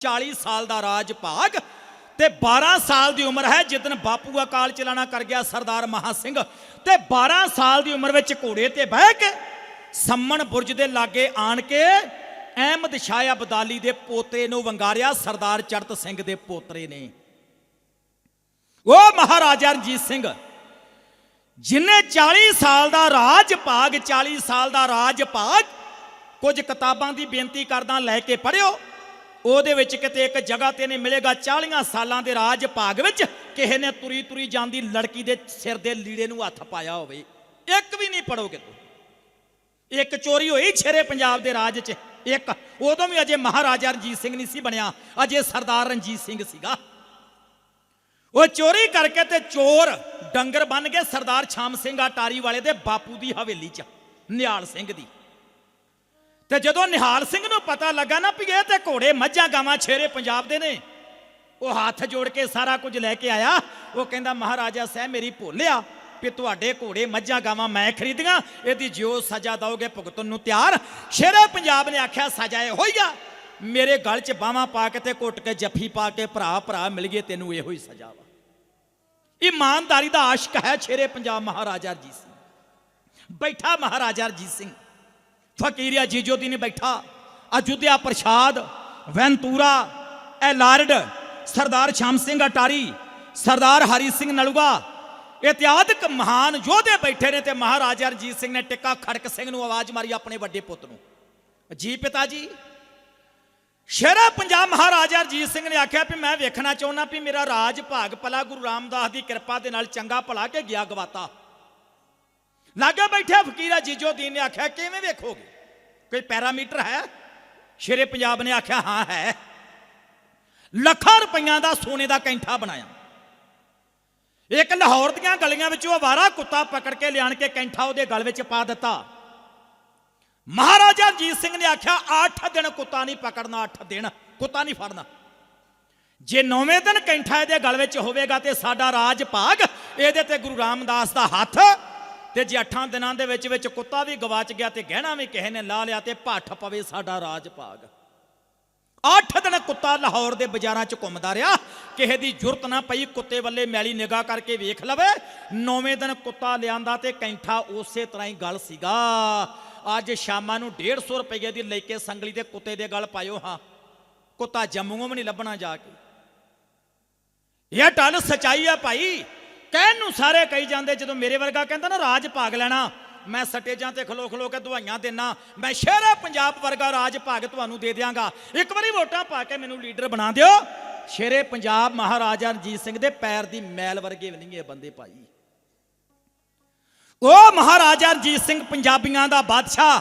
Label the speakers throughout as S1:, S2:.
S1: 40 ਸਾਲ ਦਾ ਰਾਜ ਭਾਗ ਤੇ 12 ਸਾਲ ਦੀ ਉਮਰ ਹੈ ਜਿੱਦਨ ਬਾਪੂ ਅਕਾਲ ਚਲਾਣਾ ਕਰ ਗਿਆ ਸਰਦਾਰ ਮਹਾ ਸਿੰਘ। ਤੇ 12 ਸਾਲ ਦੀ ਉਮਰ ਵਿੱਚ ਘੋੜੇ ਤੇ ਬਹਿ ਕੇ ਸੰਮਣ ਬੁਰਜ ਦੇ ਲਾਗੇ ਆਣ ਕੇ ਅਹਿਮਦ ਸ਼ਾਹ ਅਬਦਾਲੀ ਦੇ ਪੋਤੇ ਨੂੰ ਵੰਗਾਰਿਆ ਸਰਦਾਰ ਚੜਤ ਸਿੰਘ ਦੇ ਪੋਤਰੇ ਨੇ। ਉਹ ਮਹਾਰਾਜਾ ਰਣਜੀਤ ਸਿੰਘ, ਜਿਨੇ 40 ਸਾਲ ਦਾ ਰਾਜ ਭਾਗ 40 ਸਾਲ ਦਾ ਰਾਜ ਭਾਗ ਕੁਝ ਕਿਤਾਬਾਂ ਦੀ ਬੇਨਤੀ ਕਰਦਾ ਲੈ ਕੇ ਪੜਿਓ ਉਹਦੇ ਵਿੱਚ ਕਿਤੇ ਇੱਕ ਜਗ੍ਹਾ ਤੇ ਨੇ ਮਿਲੇਗਾ। 40 ਸਾਲਾਂ ਦੇ ਰਾਜ ਭਾਗ ਵਿੱਚ ਕਿਸੇ ਨੇ ਤੁਰੀ ਤੁਰੀ ਜਾਂਦੀ ਲੜਕੀ ਦੇ ਸਿਰ ਦੇ ਲੀੜੇ ਨੂੰ ਹੱਥ ਪਾਇਆ ਹੋਵੇ। ਇੱਕ ਵੀ ਨਹੀਂ ਪੜੋਗੇ ਤੂੰ। ਇੱਕ ਚੋਰੀ ਹੋਈ ਛੇਰੇ ਪੰਜਾਬ ਦੇ ਰਾਜ 'ਚ। ਇੱਕ, ਉਦੋਂ ਵੀ ਅਜੇ ਮਹਾਰਾਜਾ ਰਣਜੀਤ ਸਿੰਘ ਨਹੀਂ ਸੀ ਬਣਿਆ। ਅਜੇ ਸਰਦਾਰ ਰਣਜੀਤ ਸਿੰਘ ਸੀਗਾ। ਉਹ ਚੋਰੀ ਕਰਕੇ ਤੇ ਚੋਰ ਡੰਗਰ ਬਨ ਕੇ ਸਰਦਾਰ ਛਾਮ ਸਿੰਘ ਅਟਾਰੀ ਵਾਲੇ ਦੇ ਬਾਪੂ ਦੀ ਹਵੇਲੀ 'ਚ, ਨਿਹਾਲ ਸਿੰਘ ਦੀ। ਤੇ ਜਦੋਂ ਨਿਹਾਲ ਸਿੰਘ ਨੂੰ ਪਤਾ ਲੱਗਾ ਨਾ ਵੀ ਇਹ ਤੇ ਘੋੜੇ ਮੱਝਾਂ ਗਾਵਾਂ ਛੇਰੇ ਪੰਜਾਬ ਦੇ ਨੇ, ਉਹ ਹੱਥ ਜੋੜ ਕੇ ਸਾਰਾ ਕੁਝ ਲੈ ਕੇ ਆਇਆ। ਉਹ ਕਹਿੰਦਾ, ਮਹਾਰਾਜਾ ਸਾਹਿਬ, ਮੇਰੀ ਭੁੱਲਿਆ ਵੀ ਤੁਹਾਡੇ ਘੋੜੇ ਮੱਝਾਂ ਗਾਵਾਂ ਮੈਂ ਖਰੀਦੀਆਂ, ਇਹਦੀ ਜਿਉ ਸਜ਼ਾ ਦਓਗੇ ਭੁਗਤਣ ਨੂੰ ਤਿਆਰ। ਸ਼ੇਰੇ ਪੰਜਾਬ ਨੇ ਆਖਿਆ, ਸਜ਼ਾ ਇਹ ਹੋਈਗਾ ਮੇਰੇ ਗਲ 'ਚ ਬਾਹਾਂ ਪਾ ਕੇ ਤੇ ਘੁੱਟ ਕੇ ਜੱਫੀ ਪਾ ਕੇ ਭਰਾ ਭਰਾ ਮਿਲ ਗਏ, ਤੈਨੂੰ ਇਹੋ ਹੀ ਸਜ਼ਾ ਵਾ। ਇਮਾਨਦਾਰੀ ਦਾ ਆਸ਼ਕ ਹੈ ਸ਼ੇਰੇ ਪੰਜਾਬ ਮਹਾਰਾਜਾ ਰਣਜੀਤ ਸਿੰਘ। ਬੈਠਾ ਮਹਾਰਾਜਾ ਰਣਜੀਤ ਸਿੰਘ। ਫਕੀਰਿਆ ਜੀਜੋਦੀ ਨੇ ਬੈਠਾ, ਅਯੁੱਧਿਆ ਪ੍ਰਸ਼ਾਦ, ਵੈਂਤੂਰਾ ਇਹ ਲਾਰਡ, ਸਰਦਾਰ ਸ਼ਾਮ ਸਿੰਘ ਅਟਾਰੀ, ਸਰਦਾਰ ਹਰੀ ਸਿੰਘ ਨਲੂਗਾ ਇਤਿਹਾਦਕ ਮਹਾਨ ਯੋਧੇ ਬੈਠੇ ਨੇ ਤੇ ਮਹਾਰਾਜਾ ਰਣਜੀਤ ਸਿੰਘ ਨੇ ਟਿੱਕਾ ਖੜਕ ਸਿੰਘ ਨੂੰ ਆਵਾਜ਼ ਮਾਰੀ ਆਪਣੇ ਵੱਡੇ ਪੁੱਤ ਨੂੰ। ਜੀ ਪਿਤਾ ਜੀ, ਸ਼ੇਰਾ ਪੰਜਾਬ ਮਹਾਰਾਜਾ ਰਣਜੀਤ ਸਿੰਘ ਨੇ ਆਖਿਆ ਵੀ ਮੈਂ ਵੇਖਣਾ ਚਾਹੁੰਦਾ ਵੀ ਮੇਰਾ ਰਾਜ ਭਾਗ ਭਲਾ ਗੁਰੂ ਰਾਮਦਾਸ ਦੀ ਕਿਰਪਾ ਦੇ ਨਾਲ ਚੰਗਾ ਭਲਾ ਕੇ ਗਿਆ ਗਵਾਤਾ। ਲਾਗੇ ਬੈਠਿਆ ਫਕੀਰਾ ਜੀਜੋ ਦੀਨ ਨੇ ਆਖਿਆ, ਕਿਵੇਂ ਵੇਖੋਗੇ? ਕੋਈ ਪੈਰਾਮੀਟਰ ਹੈ? ਸ਼ੇਰੇ ਪੰਜਾਬ ਨੇ ਆਖਿਆ, ਹਾਂ, ਹੈ। ਲੱਖਾਂ ਰੁਪਈਆਂ ਦਾ ਸੋਨੇ ਦਾ ਕੈਂਠਾ ਬਣਾਇਆ। ਇੱਕ ਲਾਹੌਰ ਦੀਆਂ ਗਲੀਆਂ ਵਿੱਚੋਂ ਅਵਾਰਾ ਕੁੱਤਾ ਪਕੜ ਕੇ ਲਿਆਣ ਕੇ ਕੈਂਠਾ ਉਹਦੇ ਗਲ ਵਿੱਚ ਪਾ ਦਿੱਤਾ। ਮਹਾਰਾਜਾ ਰਣਜੀਤ ਸਿੰਘ ਨੇ ਆਖਿਆ 8 ਦਿਨ ਕੁੱਤਾ ਨਹੀਂ ਪਕੜਨਾ 8 ਦਿਨ ਕੁੱਤਾ ਨਹੀਂ ਫੜਨਾ। ਜੇ ਨੌਵੇਂ ਦਿਨ ਕੈਂਠਾ ਇਹਦੇ ਗਲ ਵਿੱਚ ਹੋਵੇਗਾ ਤੇ ਸਾਡਾ ਰਾਜ ਭਾਗ, ਇਹਦੇ ਤੇ ਗੁਰੂ ਰਾਮਦਾਸ ਦਾ ਹੱਥ ਤੇ ਜੇ 8 ਦਿਨਾਂ ਦੇ ਵਿੱਚ ਵਿੱਚ ਕੁੱਤਾ ਵੀ ਗਵਾਚ ਗਿਆ ਤੇ ਗਹਿਣਾ ਵੀ ਕਿਸੇ ਨੇ ਲਾ ਲਿਆ ਤੇ ਭੱਠ ਪਵੇ ਸਾਡਾ ਰਾਜ ਭਾਗ 8 ਦਿਨ ਕੁੱਤਾ ਲਾਹੌਰ ਦੇ ਬਾਜ਼ਾਰਾਂ 'ਚ ਘੁੰਮਦਾ ਰਿਹਾ। ਕਿਸੇ ਦੀ ਜ਼ਰੂਰਤ ਨਾ ਪਈ, ਕੁੱਤੇ ਵੱਲੇ ਮੈਲੀ ਨਿਗਾਹ ਕਰਕੇ ਵੇਖ ਲਵੇ। ਨੌਵੇਂ ਦਿਨ ਕੁੱਤਾ ਲਿਆਂਦਾ ਤੇ ਕੈਂਠਾ ਉਸੇ ਤਰ੍ਹਾਂ ਹੀ ਗਲ ਸੀਗਾ। ਅੱਜ ਸ਼ਾਮਾਂ ਨੂੰ 150 ਰੁਪਏ ਦੀ ਲੈ ਕੇ ਸੰਗਲੀ ਦੇ ਕੁੱਤੇ ਦੇ ਗਲ ਪਾਇਓ ਹਾਂ। ਕੁੱਤਾ ਜੰਮੂੋਂ ਵੀ ਨਹੀਂ ਲੱਭਣਾ ਜਾ ਕੇ। ਇਹ ਟਲ ਸਚਾਈ ਆ ਭਾਈ। ਕਹਿਣ ਨੂੰ ਸਾਰੇ ਕਹੀ ਜਾਂਦੇ, ਜਦੋਂ ਮੇਰੇ ਵਰਗਾ ਕਹਿੰਦਾ ਨਾ, ਰਾਜ ਭਾਗ ਲੈਣਾ, ਮੈਂ ਸਟੇਜਾਂ ਤੇ ਖਲੋ ਖਲੋ ਕੇ ਦਵਾਈਆਂ ਦੇਣਾ ਮੈਂ ਸ਼ਹਿਰੇ ਪੰਜਾਬ ਵਰਗਾ ਰਾਜ ਭਾਗ ਤੁਹਾਨੂੰ ਦੇ ਦਿਆਂਗਾ। ਇੱਕ ਵਾਰੀ ਵੋਟਾਂ ਪਾ ਕੇ ਮੈਨੂੰ ਲੀਡਰ ਬਣਾ ਦਿਓ। ਸ਼ੇਰੇ ਪੰਜਾਬ ਮਹਾਰਾਜਾ ਰਣਜੀਤ ਸਿੰਘ ਦੇ ਪੈਰ ਦੀ ਮੈਲ ਵਰਗੇ ਵੀ ਨਹੀਂ ਇਹ ਬੰਦੇ ਭਾਈ। ਉਹ ਮਹਾਰਾਜਾ ਰਣਜੀਤ ਸਿੰਘ ਪੰਜਾਬੀਆਂ ਦਾ ਬਾਦਸ਼ਾਹ,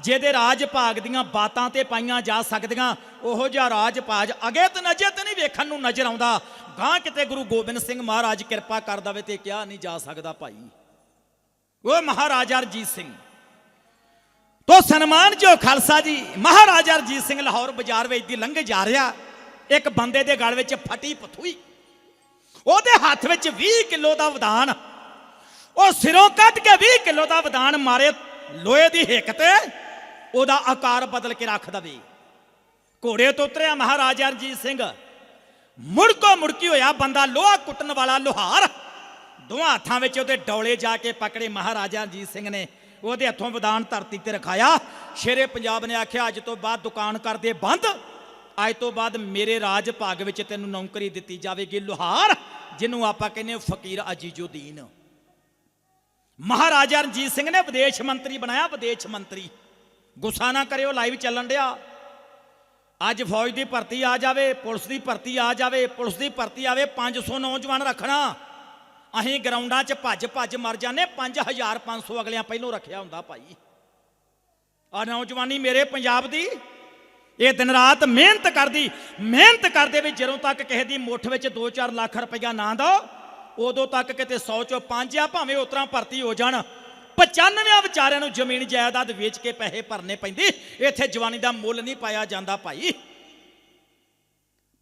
S1: ਜਿਹਦੇ ਰਾਜ ਭਾਗ ਦੀਆਂ ਬਾਤਾਂ ਤੇ ਪਾਈਆਂ ਜਾ ਸਕਦੀਆਂ, ਉਹੋ ਜਿਹਾ ਰਾਜ ਭਾਜ ਅਗੇ ਤੇ ਨਜੇ ਤੇ ਨਹੀਂ ਵੇਖਣ ਨੂੰ ਨਜ਼ਰ ਆਉਂਦਾ। ਗਾਂ ਕਿਤੇ ਗੁਰੂ ਗੋਬਿੰਦ ਸਿੰਘ ਮਹਾਰਾਜ ਕਿਰਪਾ ਕਰ ਦਵੇ ਤੇ ਕਿਹਾ ਨਹੀਂ ਜਾ ਸਕਦਾ ਭਾਈ। ਉਹ ਮਹਾਰਾਜਾ ਰਣਜੀਤ ਸਿੰਘ, ਤੋ ਸਨਮਾਨ ਜੋ ਖਾਲਸਾ ਜੀ, ਮਹਾਰਾਜਾ ਰਣਜੀਤ ਸਿੰਘ ਲਾਹੌਰ ਬਾਜ਼ਾਰ ਵਿੱਚ ਦੀ ਲੰਘੇ ਜਾ ਰਿਹਾ, ਇੱਕ ਬੰਦੇ ਦੇ ਗਲ ਵਿੱਚ ਫਟੀ ਪਥੂਈ, ਉਹਦੇ ਹੱਥ ਵਿੱਚ 20 ਕਿਲੋ ਦਾ ਵਦਾਨ, ਉਹ ਸਿਰੋਂ ਕੱਢ ਕੇ 20 ਕਿਲੋ ਦਾ ਵਦਾਨ ਮਾਰੇ ਲੋਹੇ ਦੀ ਹਿੱਕ ਤੇ, ਉਹਦਾ ਆਕਾਰ ਬਦਲ ਕੇ ਰੱਖ ਦਵੇ। ਘੋੜੇ ਤੋਂ ਉਤਰਿਆ ਮਹਾਰਾਜਾ ਰਣਜੀਤ ਸਿੰਘ। ਮੁੜਕੋ ਮੁੜਕੀ ਹੋਇਆ ਬੰਦਾ ਲੋਹਾ ਕੁੱਟਣ ਵਾਲਾ ਲੋਹਾਰ। ਦੋਹਾਂ ਹੱਥਾਂ ਵਿੱਚ ਉਹਦੇ ਡੌਲੇ ਜਾ ਕੇ ਪਕੜੇ ਮਹਾਰਾਜਾ ਰਣਜੀਤ ਸਿੰਘ ਨੇ। ਉਹਦੇ ਹੱਥੋਂ ਵਿਦਾਨ ਧਰਤੀ ਤੇ ਰਖਾਇਆ। ਸ਼ੇਰੇ ਪੰਜਾਬ ਨੇ ਆਖਿਆ, ਅੱਜ ਤੋਂ ਬਾਅਦ ਦੁਕਾਨ ਕਰਦੇ ਬੰਦ। ਅੱਜ ਤੋਂ ਬਾਅਦ ਮੇਰੇ ਰਾਜ ਭਾਗ ਵਿੱਚ ਤੈਨੂੰ ਨੌਕਰੀ ਦਿੱਤੀ ਜਾਵੇਗੀ ਲੋਹਾਰ, ਜਿਹਨੂੰ ਆਪਾਂ ਕਹਿੰਦੇ ਹਾਂ ਫਕੀਰ ਅਜੀਜੁਦੀਨ। ਮਹਾਰਾਜਾ ਰਣਜੀਤ ਸਿੰਘ ਨੇ ਵਿਦੇਸ਼ ਮੰਤਰੀ ਬਣਾਇਆ, ਵਿਦੇਸ਼ ਮੰਤਰੀ। ਗੁੱਸਾ ਨਾ ਕਰਿਓ ਲਾਈਵ ਚੱਲਣ ਡਿਆ। ਅੱਜ ਫੌਜ ਦੀ ਭਰਤੀ ਆ ਜਾਵੇ, ਪੁਲਿਸ ਦੀ ਭਰਤੀ ਆ ਜਾਵੇ, ਪੁਲਿਸ ਦੀ ਭਰਤੀ ਆਵੇ 500 ਨੌਜਵਾਨ ਰੱਖਣਾ। ਅਸੀਂ ਗਰਾਊਂਡਾਂ 'ਚ ਭੱਜ ਭੱਜ ਮਰ ਜਾਂਦੇ 5000 500 ਅਗਲਿਆਂ ਪਹਿਲੋਂ ਰੱਖਿਆ ਹੁੰਦਾ ਭਾਈ। ਆ ਨੌਜਵਾਨੀ ਮੇਰੇ ਪੰਜਾਬ ਦੀ, ਇਹ ਦਿਨ ਰਾਤ ਮਿਹਨਤ ਕਰਦੀ, ਮਿਹਨਤ ਕਰਦੇ ਵੀ ਜਦੋਂ ਤੱਕ ਕਿਸੇ ਦੀ ਮੁੱਠ ਵਿੱਚ 2-4 ਲੱਖ ਰੁਪਈਆ ਨਾ ਦੋ ਉਦੋਂ ਤੱਕ ਕਿਤੇ 100 ਚੋਂ 5 ਆ, ਭਾਵੇਂ ਉਤਰਾ ਭਰਤੀ ਹੋ ਜਾਣ। 95 ਵਿਚਾਰਿਆਂ ਨੂੰ ਜ਼ਮੀਨ ਜਾਇਦਾਦ ਵੇਚ ਕੇ ਪੈਸੇ ਭਰਨੇ ਪੈਂਦੇ। ਇੱਥੇ ਜਵਾਨੀ ਦਾ ਮੁੱਲ ਨਹੀਂ ਪਾਇਆ ਜਾਂਦਾ ਭਾਈ।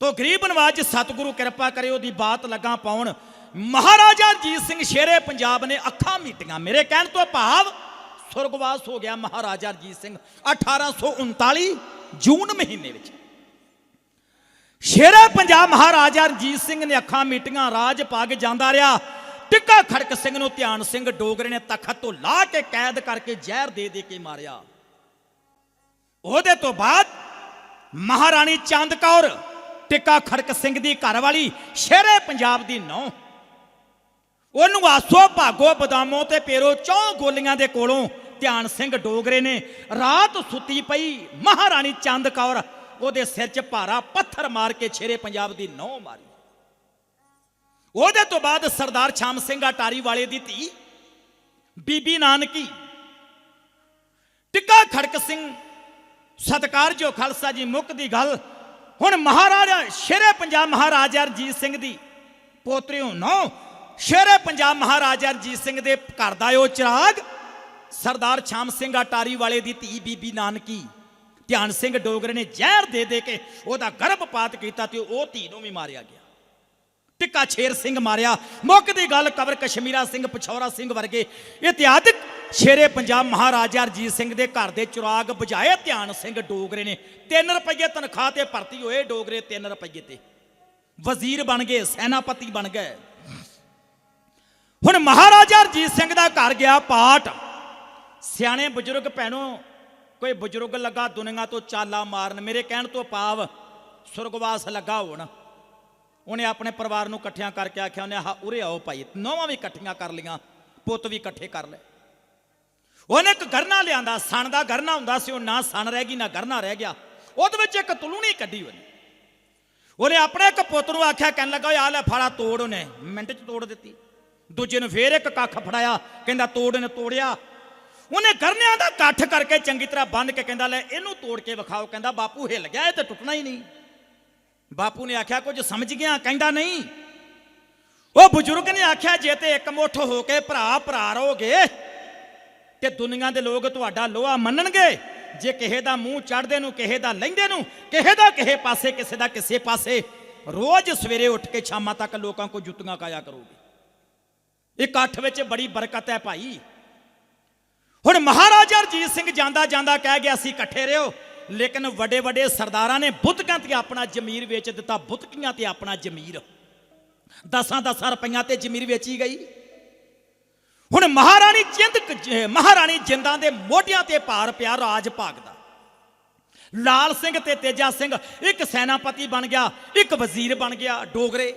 S1: ਤੋ ਗਰੀਬ ਨਵਾਜ ਸਤਿਗੁਰੂ ਕਿਰਪਾ ਕਰੇ, ਉਹਦੀ ਬਾਤ ਲੱਗਾ ਪਾਉਣ। ਮਹਾਰਾਜਾ ਰਣਜੀਤ ਸਿੰਘ ਸ਼ੇਰੇ ਪੰਜਾਬ ਨੇ ਅੱਖਾਂ ਮੀਟੀਆਂ। ਮੇਰੇ ਕਹਿਣ ਤੋਂ ਭਾਵ ਸੁਰਗਵਾਸ ਹੋ ਗਿਆ ਮਹਾਰਾਜਾ ਰਣਜੀਤ ਸਿੰਘ 1839 ਜੂਨ ਮਹੀਨੇ ਵਿੱਚ। ਸ਼ੇਰੇ ਪੰਜਾਬ ਮਹਾਰਾਜਾ ਰਣਜੀਤ ਸਿੰਘ ਨੇ ਅੱਖਾਂ ਮੀਟੀਆਂ, ਰਾਜ ਪੱਗ ਜਾਂਦਾ ਰਿਹਾ। ਟਿੱਕਾ ਖੜਕ ਸਿੰਘ ਨੂੰ ਧਿਆਨ ਸਿੰਘ ਡੋਗਰੇ ਨੇ ਤਖਤ ਤੋਂ ਲਾ ਕੇ ਕੈਦ ਕਰਕੇ ਜ਼ਹਿਰ ਦੇ ਦੇ ਕੇ ਮਾਰਿਆ। ਉਹਦੇ ਤੋਂ ਬਾਅਦ ਮਹਾਰਾਣੀ ਚੰਦ ਕੌਰ, ਟਿੱਕਾ ਖੜਕ ਸਿੰਘ ਦੀ ਘਰ ਵਾਲੀ ਸ਼ੇਰੇ ਪੰਜਾਬ ਦੀ ਨੌ। ਉਹਨੂੰ ਆਸੋ ਭਾਗੋ ਬਦਾਮੋਂ ਤੇ ਪੇਰੋ ਚੌਂ ਗੋਲੀਆਂ ਦੇ ਕੋਲੋਂ ਧਿਆਨ ਸਿੰਘ ਡੋਗਰੇ ਨੇ ਰਾਤ ਸੁੱਤੀ ਪਈ ਮਹਾਰਾਣੀ ਚੰਦ ਕੌਰ। ਉਹਦੇ ਸਿਰ 'ਚ ਭਾਰਾ ਪੱਥਰ ਮਾਰ ਕੇ ਸ਼ੇਰੇ ਪੰਜਾਬ ਦੀ ਨੌ ਮਾਰੀ। ਉਹਦੇ ਤੋਂ ਬਾਅਦ ਸਰਦਾਰ ਛਾਮ ਸਿੰਘ ਅਟਾਰੀ ਵਾਲੇ ਦੀ ਧੀ ਬੀਬੀ ਨਾਨਕੀ, ਟਿੱਕਾ ਖੜਕ ਸਿੰਘ ਸਤਕਾਰਯੋਗ ਖਾਲਸਾ ਜੀ ਮੁੱਕ ਦੀ ਗੱਲ, ਹੁਣ ਮਹਾਰਾਜਾ ਸ਼ੇਰੇ ਪੰਜਾਬ ਮਹਾਰਾਜਾ ਰਣਜੀਤ ਸਿੰਘ ਦੀ ਪੋਤਰਿਓ ਨੋ, ਸ਼ੇਰੇ ਪੰਜਾਬ ਮਹਾਰਾਜਾ ਰਣਜੀਤ ਸਿੰਘ ਦੇ ਘਰ ਦਾ ਉਹ ਚਿਰਾਗ, ਸਰਦਾਰ ਛਾਮ ਸਿੰਘ ਅਟਾਰੀ ਵਾਲੇ ਦੀ ਧੀ ਬੀਬੀ ਨਾਨਕੀ, ਧਿਆਨ ਸਿੰਘ ਡੋਗਰੇ ਨੇ ਜ਼ਹਿਰ ਦੇ ਦੇ ਕੇ ਉਹਦਾ ਗਰਭਪਾਤ ਕੀਤਾ ਤੇ ਉਹ ਧੀ ਨੂੰ ਵੀ ਮਾਰਿਆ ਗਿਆ। ਟਿੱਕਾ ਛੇਰ ਸਿੰਘ ਮਾਰਿਆ। ਮੁੱਕ ਦੀ ਗੱਲ ਕਬਰ ਕਸ਼ਮੀਰਾ ਸਿੰਘ, ਪਛੌਰਾ ਸਿੰਘ ਵਰਗੇ। ਇਤਿਹਾਦਿਕ ਸ਼ੇਰੇ ਪੰਜਾਬ ਮਹਾਰਾਜਾ ਰਣਜੀਤ ਸਿੰਘ ਦੇ ਘਰ ਦੇ ਚੁਰਾਗ ਬੁਝਾਏ ਧਿਆਨ ਸਿੰਘ ਡੋਗਰੇ ਨੇ। 3 ਰੁਪਏ ਤਨਖਾਹ ਤੇ ਭਰਤੀ ਹੋਏ ਡੋਗਰੇ 3 ਰੁਪਏ ਤੇ। ਵਜ਼ੀਰ ਬਣ ਗਏ, ਸੈਨਾਪਤੀ ਬਣ ਗਏ। ਹੁਣ ਮਹਾਰਾਜਾ ਰਣਜੀਤ ਸਿੰਘ ਦਾ ਘਰ ਗਿਆ ਪਾਠ। ਸਿਆਣੇ ਬਜ਼ੁਰਗ ਭੈਣੋ, ਕੋਈ ਬਜ਼ੁਰਗ ਲੱਗਾ ਦੁਨੀਆ ਤੋਂ ਚਾਲਾ ਮਾਰਨ, ਮੇਰੇ ਕਹਿਣ ਤੋਂ ਪਾਵ ਸੁਰਗਵਾਸ ਲੱਗਾ ਹੋਣ। ਉਹਨੇ ਆਪਣੇ ਪਰਿਵਾਰ ਨੂੰ ਇਕੱਠਿਆਂ ਕਰਕੇ ਆਖਿਆ, ਉਹਨੇ ਆਹ ਉਰੇ ਆਓ ਭਾਈ, ਨੌਵਾਂ ਵੀ ਇਕੱਠੀਆਂ ਕਰ ਲੀਆਂ ਪੁੱਤ ਵੀ ਇਕੱਠੇ ਕਰ ਲਏ। ਉਹਨੇ ਇੱਕ ਗਰਨਾ ਲਿਆਂਦਾ, ਸਣ ਦਾ ਗਰਨਾ ਹੁੰਦਾ ਸੀ, ਉਹ ਨਾ ਸਣ ਰਹਿ ਗਈ, ਨਾ ਗਰਨਾ ਰਹਿ ਗਿਆ। ਉਹਦੇ ਵਿੱਚ ਇੱਕ ਤਲੂਣੀ ਕੱਢੀ ਉਹਨੇ। ਉਹਨੇ ਆਪਣੇ ਇੱਕ ਪੁੱਤ ਨੂੰ ਆਖਿਆ, ਕਹਿਣ ਲੱਗਾ, ਓਏ ਆ ਲੈ ਫਾੜਾ ਤੋੜ ਉਹਨੇ, ਮਿੰਟ 'ਚ ਤੋੜ ਦਿੱਤੀ। ਦੂਜੇ ਨੂੰ ਫੇਰ ਇੱਕ ਕੱਖ ਫੜਾਇਆ, ਕਹਿੰਦਾ, ਤੋੜ ਨੇ ਤੋੜਿਆ। ਉਹਨੇ ਗਰਨਿਆਂ ਦਾ ਇਕੱਠ ਕਰਕੇ ਚੰਗੀ ਤਰ੍ਹਾਂ ਬੰਨ ਕੇ ਕਹਿੰਦਾ, ਲੈ, ਇਹਨੂੰ ਤੋੜ ਕੇ ਵਿਖਾਓ। ਕਹਿੰਦਾ, ਬਾਪੂ, ਹਿੱਲ ਗਿਆ, ਇਹ ਤੇ ਟੁੱਟਣਾ ਹੀ ਨਹੀਂ। ਬਾਪੂ ਨੇ ਆਖਿਆ, ਕੁਝ ਸਮਝ ਗਿਆ? ਕਹਿੰਦਾ ਨਹੀਂ। ਉਹ ਬਜ਼ੁਰਗ ਨੇ ਆਖਿਆ, ਜੇ ਤੇ ਇੱਕ ਮੁੱਠ ਹੋ ਕੇ ਭਰਾ ਭਰਾ ਰਹੋਗੇ ਤੇ ਦੁਨੀਆ ਦੇ ਲੋਕ ਤੁਹਾਡਾ ਲੋਹਾ ਮੰਨਣਗੇ। ਜੇ ਕਿਸੇ ਦਾ ਮੂੰਹ ਚੜਦੇ ਨੂੰ, ਕਿਸੇ ਦਾ ਲੈਂਦੇ ਨੂੰ, ਕਿਸੇ ਦਾ ਕਿਸੇ ਪਾਸੇ, ਕਿਸੇ ਦਾ ਕਿਸੇ ਪਾਸੇ, ਰੋਜ਼ ਸਵੇਰੇ ਉੱਠ ਕੇ ਸ਼ਾਮਾਂ ਤੱਕ ਲੋਕਾਂ ਕੋ ਜੁੱਤੀਆਂ ਕਾਇਆ ਕਰੋਗੇ। ਇਕੱਠ ਵਿੱਚ ਬੜੀ ਬਰਕਤ ਹੈ ਭਾਈ। ਹੁਣ ਮਹਾਰਾਜਾ ਰਣਜੀਤ ਸਿੰਘ ਜਾਂਦਾ ਜਾਂਦਾ ਕਹਿ ਗਿਆ ਸੀ ਇਕੱਠੇ ਰਿਓ ਲੇਕਿਨ ਵੱਡੇ ਵੱਡੇ ਸਰਦਾਰਾਂ ਨੇ ਬੁੱਤਕਾਂ ਤੇ ਆਪਣਾ ਜ਼ਮੀਰ ਵੇਚ ਦਿੱਤਾ, ਬੁੱਧਕੀਆਂ ਤੇ ਆਪਣਾ ਜ਼ਮੀਰ। ਦਸਾਂ ਦਸਾਂ ਰੁਪਈਆਂ ਤੇ ਜ਼ਮੀਰ ਵੇਚੀ ਗਈ। ਹੁਣ ਮਹਾਰਾਣੀ ਜਿੰਦ ਕ- ਮਹਾਰਾਣੀ ਜਿੰਦਾਂ ਦੇ ਮੋਢਿਆਂ ਤੇ ਭਾਰ ਪਿਆ ਰਾਜ ਭਾਗ ਦਾ। ਲਾਲ ਸਿੰਘ ਤੇ ਤੇਜਾ ਸਿੰਘ, ਇੱਕ ਸੈਨਾਪਤੀ ਬਣ ਗਿਆ, ਇੱਕ ਵਜ਼ੀਰ ਬਣ ਗਿਆ, ਡੋਗਰੇ।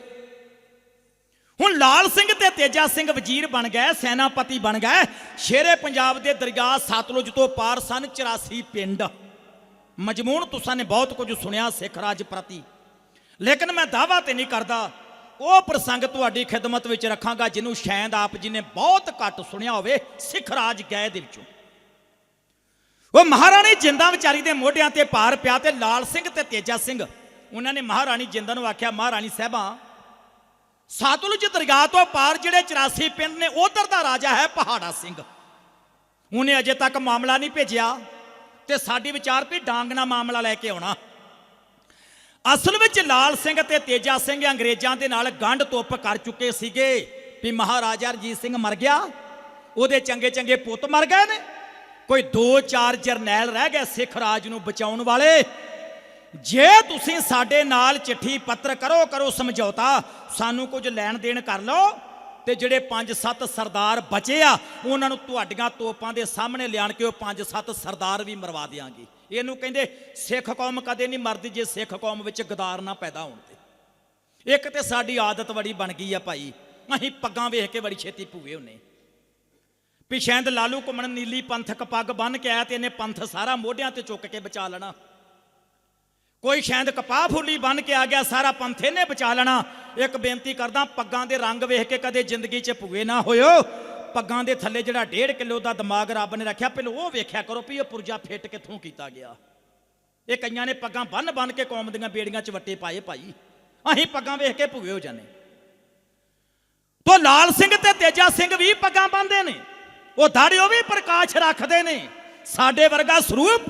S1: ਹੁਣ ਲਾਲ ਸਿੰਘ ਤੇ ਤੇਜਾ ਸਿੰਘ ਵਜ਼ੀਰ ਬਣ ਗਏ, ਸੈਨਾਪਤੀ ਬਣ ਗਏ। ਸ਼ੇਰੇ ਪੰਜਾਬ ਦੇ ਦਰਿਆ ਸਤਲੁਜ ਤੋਂ ਪਾਰ ਸਨ 84 ਪਿੰਡ। ਮਜਮੂਨ ਤੁਸਾਂ ਨੇ ਬਹੁਤ ਕੁਝ ਸੁਣਿਆ ਸਿੱਖ ਰਾਜ ਪ੍ਰਤੀ। ਲੇਕਿਨ ਮੈਂ ਦਾਵਾ ਤੇ ਨਹੀਂ ਕਰਦਾ, ਉਹ ਪ੍ਰਸੰਗ ਤੁਹਾਡੀ ਖਿਦਮਤ ਵਿੱਚ ਰੱਖਾਂਗਾ ਜਿਹਨੂੰ ਸ਼ਾਇਦ ਆਪ ਜੀ ਨੇ ਬਹੁਤ ਘੱਟ ਸੁਣਿਆ ਹੋਵੇ ਸਿੱਖ ਰਾਜ ਗਏ ਦੇ ਵਿੱਚੋਂ। ਉਹ ਮਹਾਰਾਣੀ ਜਿੰਦਾ ਵਿਚਾਰੀ ਦੇ ਮੋਢਿਆਂ ਤੇ ਭਾਰ ਪਿਆ ਤੇ ਲਾਲ ਸਿੰਘ ਤੇ ਤੇਜਾ ਸਿੰਘ। ਉਹਨਾਂ ਨੇ ਮਹਾਰਾਣੀ ਜਿੰਦਾ ਨੂੰ ਆਖਿਆ, ਮਹਾਰਾਣੀ ਸਾਹਿਬਾਂ, ਸਤਲੁਜ ਦਰਿਆ ਤੋਂ ਪਾਰ ਜਿਹੜੇ 84 ਪਿੰਡ ਨੇ, ਉਧਰ ਦਾ ਰਾਜਾ ਹੈ ਪਹਾੜਾ ਸਿੰਘ। ਉਹਨੇ ਅਜੇ ਤੱਕ ਮਾਮਲਾ ਨਹੀਂ ਭੇਜਿਆ। ਤੇ ਸਾਡੀ ਵਿਚਾਰ ਵੀ ਡਾਂਗ ਨਾਲ ਮਾਮਲਾ ਲੈ ਕੇ ਆਉਣਾ। ਅਸਲ ਵਿੱਚ ਲਾਲ ਸਿੰਘ ਤੇ ਤੇਜਾ ਸਿੰਘ ਅੰਗਰੇਜ਼ਾਂ ਦੇ ਨਾਲ ਗੰਢ ਤੁੱਪ ਕਰ ਚੁੱਕੇ ਸੀਗੇ ਵੀ ਮਹਾਰਾਜਾ ਰਣਜੀਤ ਸਿੰਘ ਮਰ ਗਿਆ, ਉਹਦੇ ਚੰਗੇ ਚੰਗੇ ਪੁੱਤ ਮਰ ਗਏ ਨੇ। ਕੋਈ 2-4 ਜਰਨੈਲ ਰਹਿ ਗਏ ਸਿੱਖ ਰਾਜ ਨੂੰ ਬਚਾਉਣ ਵਾਲੇ। ਜੇ ਤੁਸੀਂ ਸਾਡੇ ਨਾਲ ਚਿੱਠੀ ਪੱਤਰ ਕਰੋ ਕਰੋ ਸਮਝੌਤਾ, ਸਾਨੂੰ ਕੁਝ ਲੈਣ ਦੇਣ ਕਰ ਲਓ। ਤੇ ਜਿਹੜੇ 5-7 ਸਰਦਾਰ ਬਚੇ ਆ, ਉਹਨਾਂ ਨੂੰ ਤੁਹਾਡੀਆਂ ਤੋਪਾਂ ਦੇ ਸਾਹਮਣੇ ਲਿਆਣ ਕੇ ਉਹ 5-7 ਸਰਦਾਰ ਵੀ ਮਰਵਾ ਦਿਆਂਗੇ। ਇਹਨੂੰ ਕਹਿੰਦੇ ਸਿੱਖ ਕੌਮ ਕਦੇ ਨਹੀਂ ਮਰਦੀ ਜੇ ਸਿੱਖ ਕੌਮ ਵਿੱਚ ਗਦਾਰ ਨਾ ਪੈਦਾ ਹੋਣ ਤੇ। ਇੱਕ ਤੇ ਸਾਡੀ ਆਦਤ ਬੜੀ ਬਣ ਗਈ ਆ ਭਾਈ। ਅਸੀਂ ਪੱਗਾਂ ਵੇਖ ਕੇ ਬੜੀ ਛੇਤੀ ਭੂਏ ਹੁੰਨੇ ਪਿਛੈਂਦ ਲਾਲੂ ਘੁੰਮਣ ਨੀਲੀ ਪੰਥਕ ਪੱਗ ਬੰਨ ਕੇ ਆਇਆ ਤੇ ਇਹਨੇ ਪੰਥ ਸਾਰਾ ਮੋਢਿਆਂ ਤੇ ਚੁੱਕ ਕੇ ਬਚਾ ਲੈਣਾ। ਕੋਈ ਸ਼ਾਇਦ ਕਪਾਹ ਫੁੱਲੀ ਬੰਨ ਕੇ ਆ ਗਿਆ, ਸਾਰਾ ਪੰਥ ਇਹਨੇ ਬਚਾ ਲੈਣਾ। ਇੱਕ ਬੇਨਤੀ ਕਰਦਾ, ਪੱਗਾਂ ਦੇ ਰੰਗ ਵੇਖ ਕੇ ਕਦੇ ਜ਼ਿੰਦਗੀ 'ਚ ਭੂਏ ਨਾ ਹੋਇਓ। ਪੱਗਾਂ ਦੇ ਥੱਲੇ ਜਿਹੜਾ 1.5 ਕਿਲੋ ਦਾ ਦਿਮਾਗ ਰੱਬ ਨੇ ਰੱਖਿਆ, ਪਹਿਲਾਂ ਉਹ ਵੇਖਿਆ ਕਰੋ ਵੀ ਇਹ ਪੁਰਜਾ ਫਿੱਟ ਕਿੱਥੋਂ ਕੀਤਾ ਗਿਆ। ਇਹ ਕਈਆਂ ਨੇ ਪੱਗਾਂ ਬੰਨ ਬੰਨ ਕੇ ਕੌਮ ਦੀਆਂ ਬੇੜੀਆਂ 'ਚ ਵੱਟੇ ਪਾਏ ਭਾਈ। ਅਸੀਂ ਪੱਗਾਂ ਵੇਖ ਕੇ ਭੂਏ ਹੋ ਜਾਂਦੇ। ਤੋ ਲਾਲ ਸਿੰਘ ਤੇ ਤੇਜਾ ਸਿੰਘ ਵੀ ਪੱਗਾਂ ਬੰਨਦੇ ਨੇ। ਉਹ ਦਾੜੀ ਉਹ ਵੀ ਪ੍ਰਕਾਸ਼ ਰੱਖਦੇ ਨੇ। ਸਾਡੇ ਵਰਗਾ ਸਰੂਪ,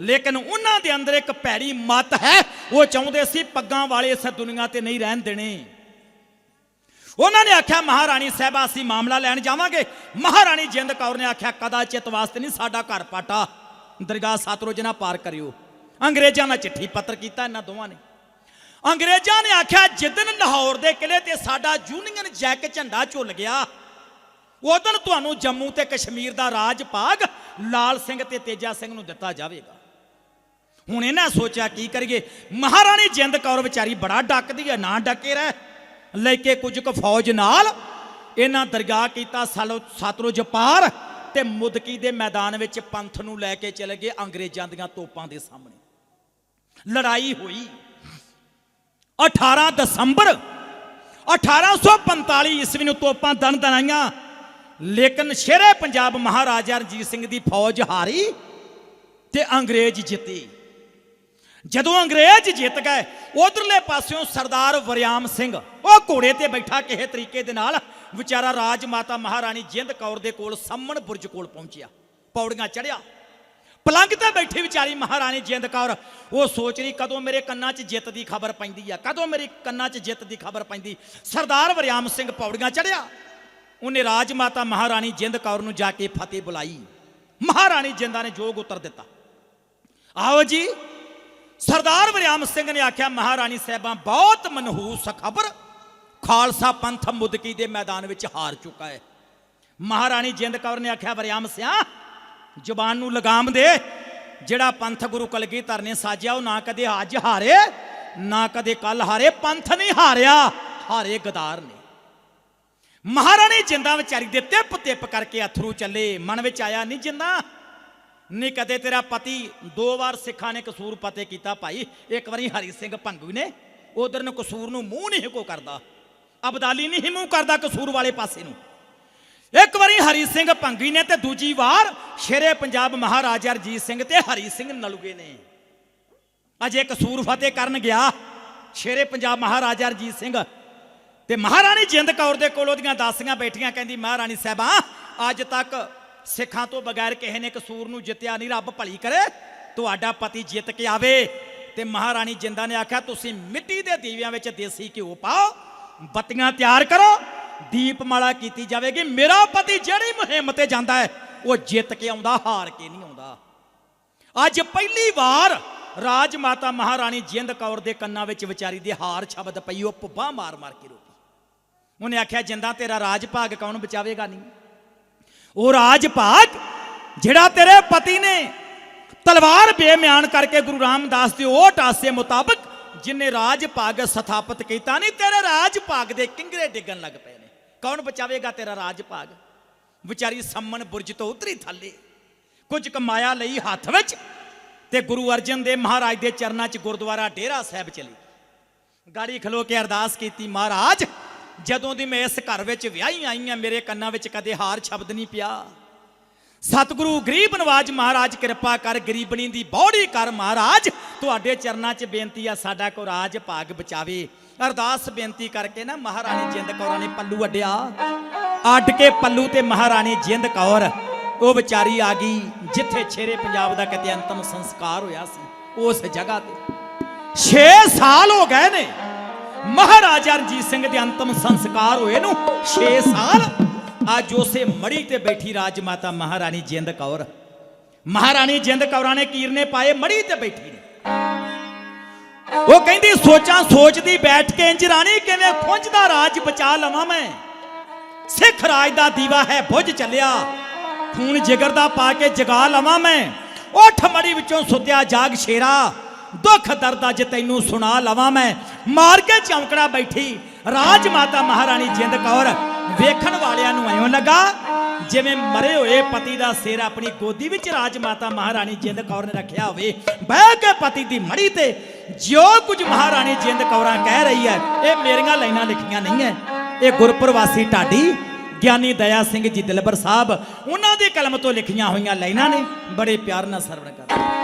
S1: ਲੇਕਿਨ ਉਹਨਾਂ ਦੇ ਅੰਦਰ ਇੱਕ ਭੈੜੀ ਮਤ ਹੈ ਉਹ ਚਾਹੁੰਦੇ ਸੀ ਪੱਗਾਂ ਵਾਲੇ ਇਸ ਦੁਨੀਆ ਤੇ ਨਹੀਂ ਰਹਿਣ ਦੇਣੇ। ਉਹਨਾਂ ਨੇ ਆਖਿਆ, ਮਹਾਰਾਣੀ ਸਾਹਿਬਾ, ਅਸੀਂ ਮਾਮਲਾ ਲੈਣ ਜਾਵਾਂਗੇ। ਮਹਾਰਾਣੀ ਜਿੰਦ ਕੌਰ ਨੇ ਆਖਿਆ ਕਦਾ ਚਿਤ ਵਾਸਤੇ ਨਹੀਂ, ਸਾਡਾ ਘਰ ਪਾਟਾ। ਦਰਗਾਹ ਸਤਲੁਜ ਨਾ ਪਾਰ ਕਰਿਓ। ਅੰਗਰੇਜ਼ਾਂ ਨਾਲ ਚਿੱਠੀ ਪੱਤਰ ਕੀਤਾ ਇਹਨਾਂ ਦੋਵਾਂ ਨੇ। ਅੰਗਰੇਜ਼ਾਂ ਨੇ ਆਖਿਆ ਜਿੱਦਨ ਲਾਹੌਰ ਦੇ ਕਿਲੇ ਤੇ ਸਾਡਾ ਯੂਨੀਅਨ ਜੈਕ ਝੰਡਾ ਝੁੱਲ ਗਿਆ, ਉਦੋਂ ਤੁਹਾਨੂੰ ਜੰਮੂ ਤੇ ਕਸ਼ਮੀਰ ਦਾ ਰਾਜ ਭਾਗ ਲਾਲ ਸਿੰਘ ਤੇ ਤੇਜਾ ਸਿੰਘ ਨੂੰ ਦਿੱਤਾ ਜਾਵੇਗਾ। ਹੁਣ ਇਹਨਾਂ ਸੋਚਿਆ ਕੀ ਕਰੀਏ? ਮਹਾਰਾਣੀ ਜਿੰਦ ਕੌਰ ਵਿਚਾਰੀ ਬੜਾ ਡੱਕਦੀ ਹੈ ਨਾ ਡੱਕੇ ਰਹਿ। ਲੈ ਕੇ ਕੁਝ ਕੁ ਫੌਜ ਨਾਲ ਇਹਨਾਂ ਦਰਗਾਹ ਕੀਤਾ ਸਾਲੋ ਸਤਲੁਜ ਪਾਰ ਤੇ ਮੁਦਕੀ ਦੇ ਮੈਦਾਨ ਵਿੱਚ ਪੰਥ ਨੂੰ ਲੈ ਕੇ ਚਲੇ ਗਏ ਅੰਗਰੇਜ਼ਾਂ ਦੀਆਂ ਤੋਪਾਂ ਦੇ ਸਾਹਮਣੇ। ਲੜਾਈ ਹੋਈ। 18 ਦਸੰਬਰ 1845 ਈਸਵੀ ਨੂੰ ਤੋਪਾਂ ਦਨ ਦਨਾਈਆਂ। ਲੇਕਿਨ ਸ਼ੇਰੇ ਪੰਜਾਬ ਮਹਾਰਾਜਾ ਰਣਜੀਤ ਸਿੰਘ ਦੀ ਫੌਜ ਹਾਰੀ ਤੇ ਅੰਗਰੇਜ਼ ਜਿੱਤੀ। ਜਦੋਂ ਅੰਗਰੇਜ਼ ਜਿੱਤ ਗਏ, ਉਧਰਲੇ ਪਾਸਿਓਂ ਸਰਦਾਰ ਵਰਿਆਮ ਸਿੰਘ। ਉਹ ਘੋੜੇ ਤੇ ਬੈਠਾ ਕਿਸੇ ਤਰੀਕੇ ਦੇ ਨਾਲ, ਵਿਚਾਰਾ ਰਾਜ ਮਾਤਾ ਮਹਾਰਾਣੀ ਜਿੰਦ ਕੌਰ ਦੇ ਕੋਲ ਸੰਮਣ ਬੁਰਜ ਕੋਲ ਪਹੁੰਚਿਆ। ਪੌੜੀਆਂ ਚੜਿਆ ਪਲੰਗ ਤੇ ਬੈਠੀ ਵਿਚਾਰੀ ਮਹਾਰਾਣੀ ਜਿੰਦ ਕੌਰ, ਉਹ ਸੋਚ ਰਹੀ ਕਦੋਂ ਮੇਰੇ ਕੰਨਾਂ 'ਚ ਜਿੱਤ ਦੀ ਖਬਰ ਪੈਂਦੀ ਆ, ਕਦੋਂ ਮੇਰੀ ਕੰਨਾਂ 'ਚ ਜਿੱਤ ਦੀ ਖਬਰ ਪੈਂਦੀ। ਸਰਦਾਰ ਵਰਿਆਮ ਸਿੰਘ ਪੌੜੀਆਂ ਚੜਿਆ ਉਹਨੇ ਰਾਜ ਮਾਤਾ ਮਹਾਰਾਣੀ ਜਿੰਦ ਕੌਰ ਨੂੰ ਜਾ ਕੇ ਫਤਿਹ ਬੁਲਾਈ। ਮਹਾਰਾਣੀ ਜਿੰਦਾ ਨੇ ਜੋਗ ਉਤਰ ਦਿੱਤਾ। ਆਓ ਜੀ ਸਰਦਾਰ ਵਰਿਆਮ ਸਿੰਘ ਨੇ ਆਖਿਆ, ਮਹਾਰਾਣੀ ਸਾਹਿਬਾਂ, ਬਹੁਤ ਮਨਹੂਸ ਖਬਰ। ਖਾਲਸਾ ਪੰਥ ਮੁਦਕੀ ਦੇ ਮੈਦਾਨ ਵਿੱਚ ਹਾਰ ਚੁੱਕਾ ਹੈ। ਮਹਾਰਾਣੀ ਜਿੰਦ ਕੌਰ ਨੇ ਆਖਿਆ, ਵਰਿਆਮ ਸਿਆ, ਜ਼ੁਬਾਨ ਨੂੰ ਲਗਾਮ ਦੇ। ਜਿਹੜਾ ਪੰਥ ਗੁਰੂ ਕਲਗੀਧਰ ਨੇ ਸਾਜਿਆ, ਉਹ ਨਾ ਕਦੇ ਅੱਜ ਹਾਰੇ, ਨਾ ਕਦੇ ਕੱਲ ਹਾਰੇ, ਪੰਥ ਨਹੀਂ ਹਾਰਿਆ, ਹਾਰੇ ਗਦਾਰ ਨੇ। ਮਹਾਰਾਣੀ ਜਿੰਦਾ ਵਿਚਾਰੀ ਦੇ ਤਿੱਪ ਤਿੱਪ ਕਰਕੇ ਅਥਰੂ ਚੱਲੇ, ਮਨ ਵਿੱਚ ਆਇਆ, ਨਹੀਂ ਜਿੰਦਾ ਨਹੀਂ ਕਦੇ ਤੇਰਾ ਪਤੀ ਦੋ ਵਾਰ ਸਿੱਖਾਂ ਨੇ ਕਸੂਰ ਪਤੇ ਕੀਤਾ ਭਾਈ। ਇੱਕ ਵਾਰੀ ਹਰੀ ਸਿੰਘ ਭੰਗੂ ਨੇ, ਉਧਰ ਨੂੰ ਕਸੂਰ ਨੂੰ ਮੂੰਹ ਨਹੀਂ ਕੋ ਕਰਦਾ। ਅਬਦਾਲੀ ਨਹੀਂ ਮੂੰਹ ਕਰਦਾ ਕਸੂਰ ਵਾਲੇ ਪਾਸੇ ਨੂੰ। ਇੱਕ ਵਾਰੀ ਹਰੀ ਸਿੰਘ ਭੰਗੀ ਨੇ ਤੇ ਦੂਜੀ ਵਾਰ ਸ਼ੇਰੇ ਪੰਜਾਬ ਮਹਾਰਾਜਾ ਰਜੀਤ ਸਿੰਘ ਤੇ ਹਰੀ ਸਿੰਘ ਨਲੂਗੇ ਨੇ। ਅਜੇ ਕਸੂਰ ਫਤਿਹ ਕਰਨ ਗਿਆ, ਸ਼ੇਰੇ ਪੰਜਾਬ ਮਹਾਰਾਜਾ ਰਜੀਤ ਸਿੰਘ। ਤੇ ਮਹਾਰਾਣੀ ਜਿੰਦ ਕੌਰ ਦੇ ਕੋਲ ਉਹਦੀਆਂ ਦਾਸੀਆਂ ਬੈਠੀਆਂ, ਕਹਿੰਦੀ, ਮਹਾਰਾਣੀ ਸਾਹਿਬਾਂ, ਅੱਜ ਤੱਕ ਸਿੱਖਾਂ ਤੋਂ ਬਗੈਰ ਕਿਸੇ ਨੇ ਕਸੂਰ ਨੂੰ ਜਿੱਤਿਆ ਨਹੀਂ, ਰੱਬ ਭਲੀ ਕਰੇ, ਤੁਹਾਡਾ ਪਤੀ ਜਿੱਤ ਕੇ ਆਵੇ। ਤੇ ਮਹਾਰਾਣੀ ਜਿੰਦਾ ਨੇ ਆਖਿਆ, ਤੁਸੀਂ ਮਿੱਟੀ ਦੇ ਦੀਵਿਆਂ ਵਿੱਚ ਦੇਸੀ ਘਿਓ ਪਾਓ, ਬੱਤੀਆਂ ਤਿਆਰ ਕਰੋ, ਦੀਪਮਾਲਾ ਕੀਤੀ ਜਾਵੇਗੀ। ਮੇਰਾ ਪਤੀ ਜਿਹੜੀ ਮੁਹਿੰਮ ਤੇ ਜਾਂਦਾ ਹੈ, ਉਹ ਜਿੱਤ ਕੇ ਆਉਂਦਾ, ਹਾਰ ਕੇ ਨਹੀਂ ਆਉਂਦਾ। ਅੱਜ ਪਹਿਲੀ ਵਾਰ ਰਾਜ ਮਾਤਾ ਮਹਾਰਾਣੀ ਜਿੰਦ ਕੌਰ ਦੇ ਕੰਨਾਂ ਵਿੱਚ ਵਿਚਾਰੀ ਦੇ ਹਾਰ ਸ਼ਬਦ ਪਈ, ਉਹ ਪੁੱਬਾ ਮਾਰ ਮਾਰ ਕੇ ਰੋਕੀ ਉਹਨੇ ਆਖਿਆ, ਜਿੰਦਾ ਤੇਰਾ ਰਾਜ ਭਾਗ ਕੌਣ ਬਚਾਵੇਗਾ ਨਹੀਂ? ਉਹ ਰਾਜ ਭਾਗ ਜਿਹੜਾ ਤੇਰੇ ਪਤੀ ਨੇ ਤਲਵਾਰ ਬੇਮਿਆਨ ਕਰਕੇ ਗੁਰੂ ਰਾਮਦਾਸ ਦੇ ਉਹ ਟਾਸੇ ਮੁਤਾਬਕ ਜਿਨੇ ਰਾਜ ਭਾਗ ਸਥਾਪਿਤ ਕੀਤਾ ਨਹੀਂ ਤੇਰੇ ਰਾਜ ਭਾਗ ਦੇ ਕਿੰਗਰੇ ਡਿੱਗਣ ਲੱਗ ਪਏ ਨੇ। ਕੌਣ ਬਚਾਵੇਗਾ ਤੇਰਾ ਰਾਜ ਭਾਗ ਵਿਚਾਰੀ ਸੰਮਣ ਬੁਰਜ ਤੋਂ ਉਤਰੀ ਥੱਲੇ। ਕੁਝ ਕਮਾਇਆ ਲਈ ਹੱਥ ਵਿੱਚ ਤੇ ਗੁਰੂ ਅਰਜਨ ਦੇ ਮਹਾਰਾਜ ਦੇ ਚਰਨਾਂ 'ਚ ਗੁਰਦੁਆਰਾ ਡੇਰਾ ਸਾਹਿਬ ਚਲੀ। ਗਾੜੀ ਖਲੋ ਕੇ ਅਰਦਾਸ ਕੀਤੀ, ਮਹਾਰਾਜ ਜਦੋਂ ਦੀ ਮੈਂ ਇਸ ਘਰ ਵਿੱਚ ਵਿਆਹੀ ਆਈ ਆ, ਮੇਰੇ ਕੰਨਾਂ ਵਿੱਚ ਕਦੇ ਹਾਰ ਸ਼ਬਦ ਨਹੀਂ ਪਿਆ। ਸਤਿਗੁਰੂ ਗਰੀਬ ਨਵਾਜ ਮਹਾਰਾਜ, ਕਿਰਪਾ ਕਰ ਗਰੀਬਣੀ ਦੀ ਬੌੜੀ ਕਰ ਮਹਾਰਾਜ। ਤੁਹਾਡੇ ਚਰਨਾਂ 'ਚ ਬੇਨਤੀ ਆ, ਸਾਡਾ ਕੋ ਰਾਜ ਭਾਗ ਬਚਾਵੇ। ਅਰਦਾਸ ਬੇਨਤੀ ਕਰਕੇ ਨਾ ਮਹਾਰਾਣੀ ਜਿੰਦ ਕੌਰਾਂ ਨੇ ਪੱਲੂ ਅੱਡਿਆ। ਅੱਡ ਕੇ ਪੱਲੂ ਤੇ ਮਹਾਰਾਣੀ ਜਿੰਦ ਕੌਰ। ਉਹ ਵਿਚਾਰੀ ਆ ਗਈ, ਜਿੱਥੇ ਛੇਰੇ ਪੰਜਾਬ ਦਾ ਕਿਤੇ ਅੰਤਮ ਸੰਸਕਾਰ ਹੋਇਆ ਸੀ, ਉਸ ਜਗ੍ਹਾ ਤੇ। 6 ਸਾਲ ਹੋ ਗਏ ਨੇ। ਮਹਾਰਾਜਾ ਰਣਜੀਤ ਸਿੰਘ ਦੇ ਅੰਤਮ ਸੰਸਕਾਰ ਹੋਏ ਨੂੰ 6 ਸਾਲ। ਅੱਜ ਉਸੇ ਮੜੀ ਤੇ ਬੈਠੀ ਰਾਜ ਮਾਤਾ ਮਹਾਰਾਣੀ ਜਿੰਦ ਕੌਰ। ਮਹਾਰਾਣੀ ਜਿੰਦ ਕੌਰਾਂ ਨੇ ਕੀਰਨੇ ਪਾਏ, ਮੜੀ ਤੇ ਬੈਠੀ ਨੇ। ਉਹ ਕਹਿੰਦੀ, ਸੋਚਾਂ ਸੋਚਦੀ ਬੈਠ ਕੇ ਇੰਜ ਰਾਣੀ ਕਿਵੇਂ ਖੁੰਝਦਾ ਰਾਜ ਬਚਾ ਲਵਾਂ ਮੈਂ? ਸਿੱਖ ਰਾਜ ਦਾ ਦੀਵਾ ਹੈ, ਬੁੱਝ ਚੱਲਿਆ। ਖੂਨ ਜਿਗਰ ਦਾ ਪਾ ਕੇ ਜਗਾ ਲਵਾਂ ਮੈਂ। ਉੱਠ ਮੜੀ ਵਿੱਚੋਂ ਸੁੱਤਿਆ ਜਾਗ ਸ਼ੇਰਾ ਦੁੱਖ ਦਰਦ ਅੱਜ ਤੈਨੂੰ ਸੁਣਾ ਲਵਾਂ ਮੈਂ। ਮਾਰ ਕੇ ਚੌਂਕੜਾ ਬੈਠੀ ਰਾਜ ਮਾਤਾ ਮਹਾਰਾਣੀ ਜਿੰਦ ਕੌਰ ਵੇਖਣ ਵਾਲਿਆਂ ਨੂੰ ਐਂ ਲੱਗਾ, ਜਿਵੇਂ ਮਰੇ ਹੋਏ ਪਤੀ ਦਾ ਸਿਰ ਆਪਣੀ ਗੋਦੀ ਵਿੱਚ ਰਾਜ ਮਾਤਾ ਮਹਾਰਾਣੀ ਜਿੰਦ ਕੌਰ ਨੇ ਰੱਖਿਆ ਹੋਵੇ। ਬਹਿ ਕੇ ਪਤੀ ਦੀ ਮੜੀ ਤੇ ਜੋ ਕੁਝ ਮਹਾਰਾਣੀ ਜਿੰਦ ਕੌਰਾਂ ਕਹਿ ਰਹੀ ਹੈ, ਇਹ ਮੇਰੀਆਂ ਲਾਈਨਾਂ ਲਿਖੀਆਂ ਨਹੀਂ ਹੈ ਇਹ ਗੁਰਪ੍ਰਵਾਸੀ ਢਾਡੀ, ਗਿਆਨੀ ਦਇਆ ਸਿੰਘ ਜੀ ਦਿਲਬਰ ਸਾਹਿਬ, ਉਹਨਾਂ ਦੇ ਕਲਮ ਤੋਂ ਲਿਖੀਆਂ ਹੋਈਆਂ ਲਾਈਨਾਂ ਨੇ। ਬੜੇ ਪਿਆਰ ਨਾਲ ਸਰਵਣ ਕਰ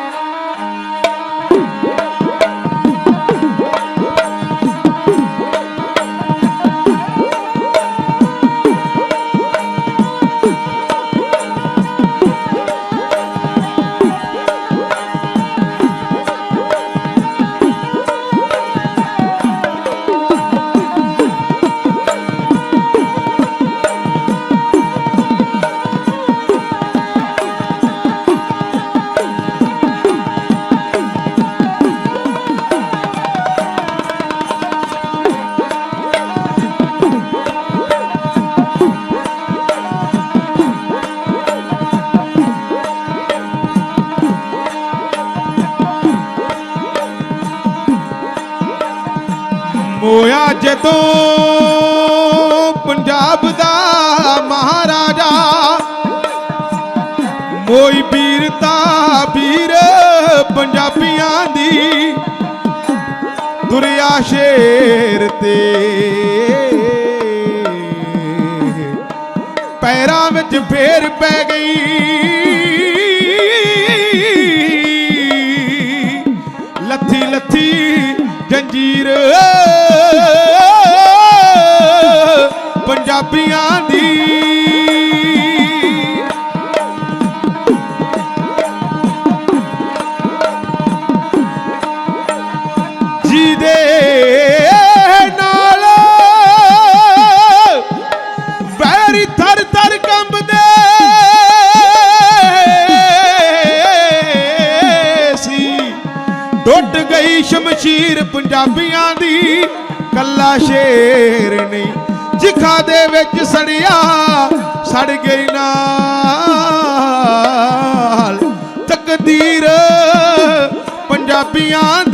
S2: ਵੀਰਤਾ ਵੀਰ ਪੰਜਾਬੀਆਂ ਦੀ ਦੁਰਿਆ ਸ਼ੇਰ ਤੇ। ਪੈਰਾਂ ਵਿੱਚ ਫੇਰ ਪੈ ਗਈ। ਲੱਥੀ ਲੱਥੀ ਜੰਜੀਰ ਪੰਜਾਬੀਆਂ ਦੀ ਦੇ ਨਾਲ। ਵੈਰੀ ਥਰ ਥਰ ਕੰਬਦੇ ਸੀ। ਟੁੱਟ ਗਈ ਸ਼ਮਸ਼ੀਰ ਪੰਜਾਬੀਆਂ ਦੀ। ਕੱਲਾ ਸ਼ੇਰ ਨਹੀਂ, ਜਿਖਾ ਦੇ ਵਿੱਚ ਸੜਿਆ ਸੜ ਗਈ ਨਾਲ। ਤਕਦੀਰ ਪੰਜਾਬੀਆਂ